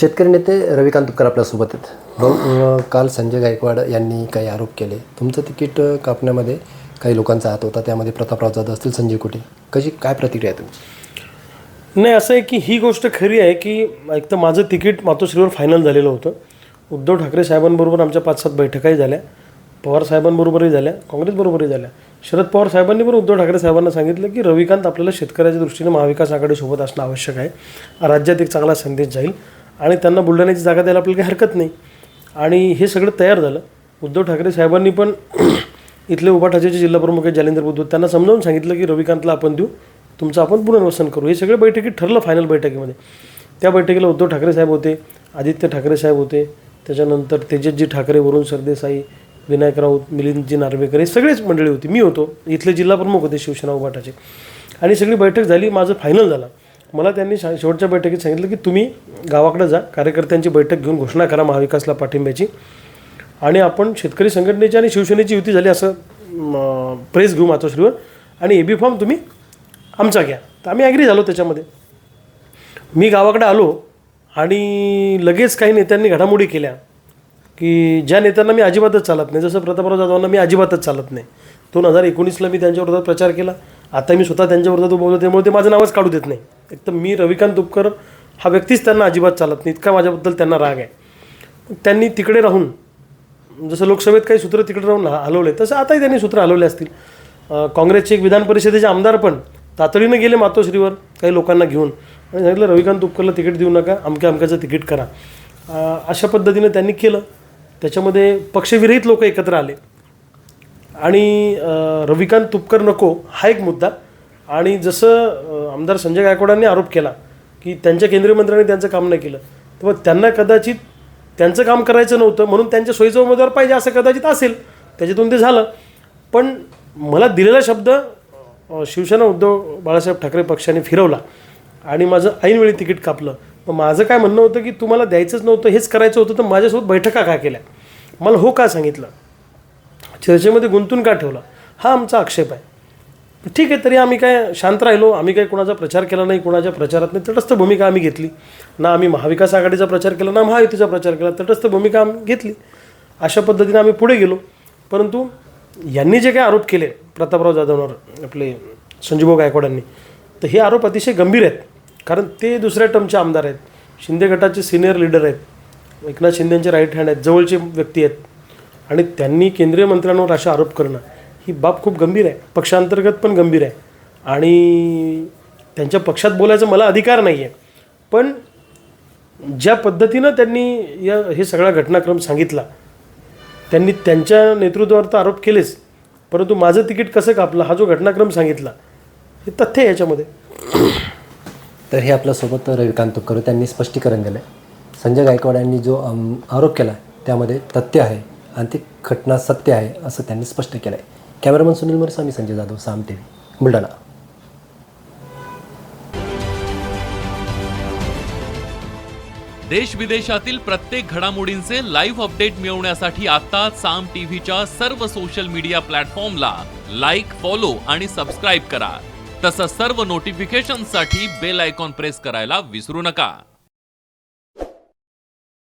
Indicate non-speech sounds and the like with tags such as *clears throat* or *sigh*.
शेतकरी नेते रविकांत तुपकर आपल्यासोबत आहेत. भाऊ काल संजय गायकवाड यांनी काही आरोप केले. तुमचं तिकीट कापण्यामध्ये काही लोकांचा हात होता. त्यामध्ये प्रतापराव जाधव असतील संजय कुटे. कशी काय प्रतिक्रिया आहे तुमची? नाही असं आहे की ही गोष्ट खरी आहे की एक तर माझं तिकीट मातोश्रीवर फायनल झालेलं होतं. उद्धव ठाकरे साहेबांबरोबर आमच्या पाच सात बैठकाही झाल्या. पवार साहेबांबरोबरही झाल्या. काँग्रेसबरोबरही झाल्या. शरद पवार साहेबांनी पण उद्धव ठाकरे साहेबांना सांगितलं की रविकांत आपल्याला शेतकऱ्याच्या दृष्टीने महाविकास आघाडीसोबत असणं आवश्यक आहे. राज्यात एक चांगला संदेश जाईल. आणि त्यांना बुलढाण्याची जागा द्यायला आपल्याला काही हरकत नाही. आणि हे सगळं तयार झालं. उद्धव ठाकरे साहेबांनी पण *clears throat* इथले उपाठाचे जिल्हा प्रमुख आहेत जालिंदर बुद्धू. त्यांना समजावून सांगितलं की रविकांतला आपण देऊ. तुमचं आपण पुनर्वसन करू. हे सगळे बैठकीत ठरलं फायनल बैठकीमध्ये. त्या बैठकीला उद्धव ठाकरे साहेब होते आदित्य ठाकरे साहेब होते. त्याच्यानंतर तेजसजी ठाकरे वरुण सरदेसाई विनायक राऊत मिलिंदजी नार्वेकर हे सगळेच मंडळी होती. मी होतो. इथले जिल्हा प्रमुख होते शिवसेना उभाटाचे आणि सगळी बैठक झाली. माझं फायनल झालं. मला त्यांनी शा- शेवटच्या बैठकीत सांगितलं की तुम्ही गावाकडे जा कार्यकर्त्यांची बैठक घेऊन घोषणा करा महाविकासला पाठिंब्याची. आणि आपण शेतकरी संघटनेची आणि शिवसेनेची युती झाली असं प्रेस घेऊ मातोश्रीवर. आणि ए बी फॉर्म तुम्ही आमचा घ्या. तर आम्ही ॲग्री झालो त्याच्यामध्ये. मी गावाकडे आलो आणि लगेच काही नेत्यांनी घडामोडी केल्या की ज्या नेत्यांना मी अजिबातच चालत नाही जसं प्रतापराव जाधवांना मी अजिबातच चालत नाही. दोन हजार एकोणीसला मी त्यांच्या विरोधात प्रचार केला. आता मी स्वतः त्यांच्या विरोधात उभं त्यामुळे ते माझं नावच काढू देत नाही. एक तर मी रविकांत तुपकर हा व्यक्तीच त्यांना अजिबात चालत नाही. इतका माझ्याबद्दल त्यांना राग आहे. त्यांनी तिकडे राहून जसं लोकसभेत काही सूत्र तिकडे राहून हलवले तसं आताही त्यांनी सूत्र हलवले असतील. काँग्रेसचे एक विधान परिषदेचे आमदार पण तातडीनं गेले मातोश्रीवर काही लोकांना घेऊन. आणि सांगितलं रविकांत तुपकरला तिकीट देऊ नका अमक्या अमक्याचं तिकीट करा. अशा पद्धतीनं त्यांनी केलं. त्याच्यामध्ये पक्षविरहित लोक एकत्र आले. आणि रविकांत तुपकर नको हा एक मुद्दा. आणि जसं आमदार संजय गायकवाडांनी आरोप केला की त्यांच्या केंद्रीय मंत्र्यांनी त्यांचं काम नाही केलं. तर मग त्यांना कदाचित त्यांचं काम करायचं नव्हतं म्हणून त्यांच्या सोयीचा उमेदवार पाहिजे असं कदाचित असेल त्याच्यातून ते झालं. पण मला दिलेला शब्द शिवसेना उद्धव बाळासाहेब ठाकरे पक्षाने फिरवला आणि माझं ऐनवेळी तिकीट कापलं. मग माझं काय म्हणणं होतं की तुम्हाला द्यायचंच नव्हतं हेच करायचं होतं तर माझ्यासोबत बैठका का केल्या? मला हो का सांगितलं? चर्चेमध्ये गुंतून का ठेवलं? हा आमचा आक्षेप आहे. ठीक आहे तरी आम्ही काय शांत राहिलो. आम्ही काही कोणाचा प्रचार केला नाही कोणाच्या प्रचारात नाही. तटस्थ भूमिका आम्ही घेतली. ना आम्ही महाविकास आघाडीचा प्रचार केला ना महायुतीचा प्रचार केला. तटस्थ भूमिका आम्ही घेतली. अशा पद्धतीने आम्ही पुढे गेलो. परंतु यांनी जे काही आरोप केले प्रतापराव जाधववर आपले संजीवभाऊ गायकवाडांनी तर हे आरोप अतिशय गंभीर आहेत. कारण ते दुसऱ्या टर्मचे आमदार आहेत. शिंदे गटाचे सिनियर लीडर आहेत. एकनाथ शिंदेंचे राईट हँड आहेत. जवळचे व्यक्ती आहेत. आणि त्यांनी केंद्रीय मंत्र्यांवर अशा आरोप करणं ही बाब खूप गंभीर आहे. पक्षांतर्गत पण गंभीर आहे. आणि त्यांच्या पक्षात बोलायचा मला अधिकार नाही आहे पण ज्या पद्धतीनं त्यांनी या हे सगळा घटनाक्रम सांगितला त्यांनी त्यांच्या नेतृत्वावर तर आरोप केलेच परंतु माझं तिकीट कसं कापलं हा जो घटनाक्रम सांगितला हे तथ्य आहे याच्यामध्ये. तर हे आपल्यासोबत रविकांत तुपकर त्यांनी स्पष्टीकरण दिलं आहे संजय गायकवाड यांनी जो आरोप केला त्यामध्ये तथ्य आहे आणि ती घटना सत्य आहे असं त्यांनी स्पष्ट केलं आहे cameraman Sunil More Sanjay Jadhav Saam T V Buldhana. देश विदेशातील प्रत्येक घडामोडींचे लाईव्ह अपडेट मिळवण्यासाठी आता साम टीव्हीच्या सर्व सोशल मीडिया प्लॅटफॉर्मला लाईक फॉलो आणि सबस्क्राईब करा. तसंच सर्व नोटिफिकेशनसाठी बेल आयकॉन प्रेस करायला विसरू नका.